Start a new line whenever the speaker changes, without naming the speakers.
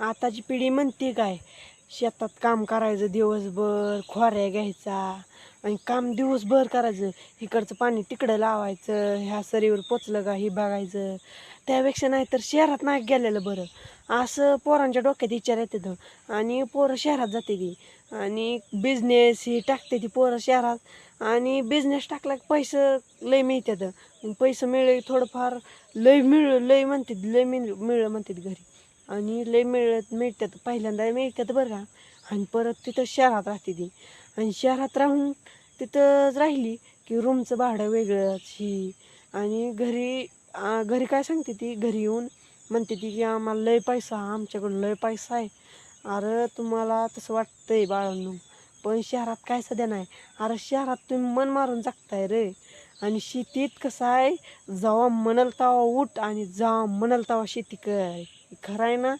आताची पिढी म्हणते काय शेतात काम करायचं दिवसभर खोऱ्या घ्यायचा आणि काम दिवसभर करायचं. इकडचं पाणी तिकडं लावायचं ह्या सरीवर पोचलं का हे बघायचं. त्यापेक्षा नाही तर शहरात नाही गेलेलं बरं. असं पोरांच्या डोक्यात विचार येते आणि पोरं शहरात जाते ती. आणि बिझनेस ही टाकते ती पोरं शहरात. आणि बिझनेस टाकला की पैसे लय मिळतात. आणि पैसे मिळले थोडंफार लय मिळ लय म्हणतात लय मिळ मिळलं म्हणतात घरी. आणि लय मिळत मिळतात. पहिल्यांदा मिळतात बरं का. आणि परत तिथं शहरात राहते ती. आणि शहरात राहून तिथंच राहिली की रूमचं भाडं वेगळंच ही. आणि घरी घरी काय सांगते ती? घरी येऊन म्हणते ती की आम्हाला लय पैसा आमच्याकडून लय पैसा आहे. अरे तुम्हाला तसं वाटतंय बाळांनो पण शहरात काय सध्या नाही. अरे शहरात तुम्ही मन मारून जगताय रे. आणि शेतीत कसं आहे जेव्हा म्हणाल तेव्हा उठ आणि जेव्हा म्हणाल तेव्हा शेती कर. खरं आहे ना?